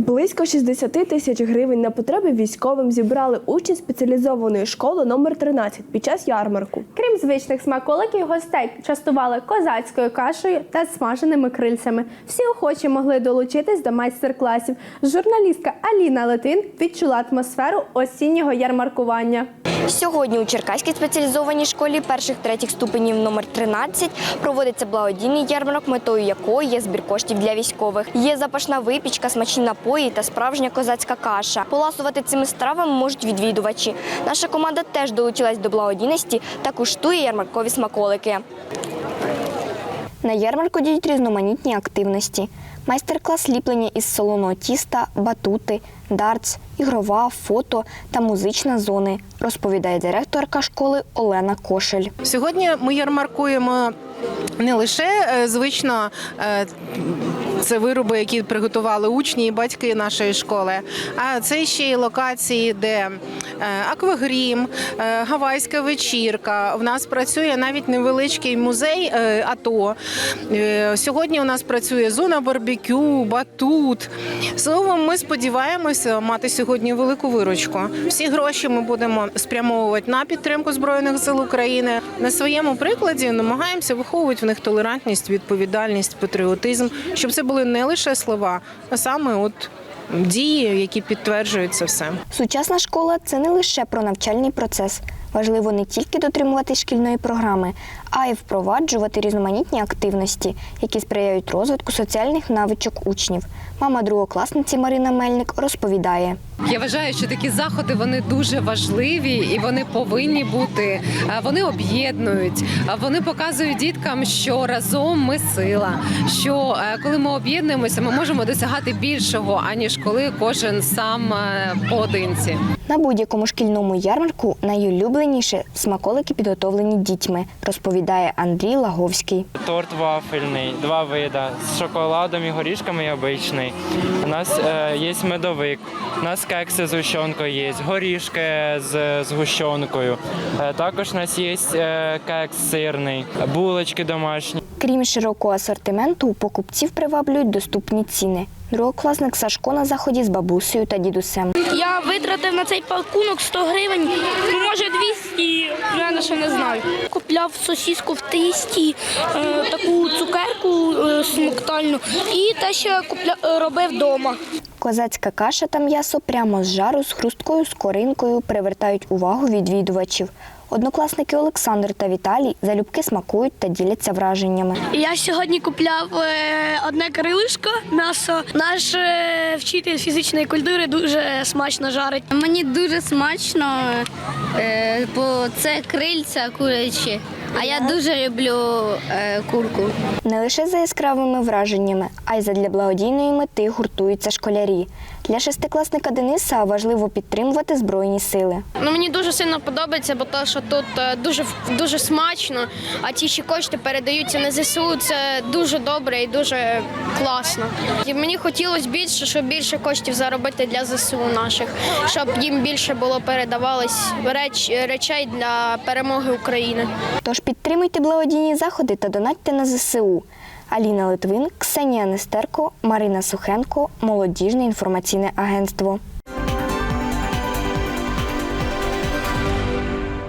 Близько 60 тисяч гривень на потреби військовим зібрали учні спеціалізованої школи номер 13 під час ярмарку. Крім звичних смаколиків, гостей частували козацькою кашею та смаженими крильцями. Всі охочі могли долучитись до майстер-класів. Журналістка Аліна Литвин відчула атмосферу осіннього ярмаркування. Сьогодні у Черкаській спеціалізованій школі перших третіх ступенів номер 13 проводиться благодійний ярмарок, метою якої є збір коштів для військових. Є запашна випічка, смачні напої та справжня козацька каша. Поласувати цими стравами можуть відвідувачі. Наша команда теж долучилась до благодійності та куштує ярмаркові смаколики. На ярмарку діють різноманітні активності. Майстер-клас ліплення із солоного тіста, батути, дартс, ігрова, фото та музична зони, розповідає директорка школи Олена Кошель. Сьогодні ми ярмаркуємо не лише е, звично е, це вироби, які приготували учні і батьки нашої школи, а це ще й локації, де е, аквагрім, гавайська вечірка. У нас працює навіть невеличкий музей АТО. Сьогодні у нас працює зона барбекю, батут. Словом, ми сподіваємося мати сьогодні велику виручку. Всі гроші ми будемо спрямовувати на підтримку збройних сил України. На своєму прикладі намагаємося виховувати в них толерантність, відповідальність, патріотизм, щоб це були не лише слова, а саме от дії, які підтверджують це все. Сучасна школа це не лише про навчальний процес. Важливо не тільки дотримуватись шкільної програми, а й впроваджувати різноманітні активності, які сприяють розвитку соціальних навичок учнів. Мама другокласниці Марина Мельник розповідає. Я вважаю, що такі заходи вони дуже важливі і вони повинні бути. Вони об'єднують, вони показують діткам, що разом ми сила. Що е, коли ми об'єднуємося, ми можемо досягати більшого, аніж коли кожен сам е, поодинці. На будь-якому шкільному ярмарку найулюбленіше смаколики підготовлені дітьми, розповідає Андрій Лаговський. Торт вафельний, два вида з шоколадом і горішками і обичний. У нас е, є медовик, у нас кекси з гущонкою є, горішки з згущенкою. Е, також у нас є е, кекс сирний, булочки домашні. Крім широкого асортименту, у покупців приваблюють доступні ціни. Другокласник Сашко на заході з бабусею та дідусем. Я витратив на цей пакунок 100 гривень, ну, може 200, я ще не знаю. Купляв сосіску в тисті, е, таку цукерку е, смоктальну і те, що я купля, е, робив вдома. Козацька каша та м'ясо прямо з жару з хрусткою скоринкою привертають увагу відвідувачів. Однокласники Олександр та Віталій залюбки смакують та діляться враженнями. Я сьогодні купляв е, одне крилишко, м'ясо. Наш е, вчитель фізичної культури дуже смачно жарить. Мені дуже смачно, е, бо це крильця курячі. А я дуже люблю е, курку. Не лише за яскравими враженнями, а й задля благодійної мети гуртуються школярі. Для шестикласника Дениса важливо підтримувати збройні сили. Ну мені дуже сильно подобається, бо то, що тут е, дуже дуже смачно, а ті, що кошти передаються на ЗСУ, це дуже добре і дуже класно. І мені хотілося більше, щоб більше коштів заробити для ЗСУ наших, щоб їм більше було передавалось реч, речей для перемоги України. Тож підтримуйте благодійні заходи та донатьте на ЗСУ. Аліна Литвин, Ксенія Нестерко, Марина Сухенко, Молодіжне інформаційне агентство.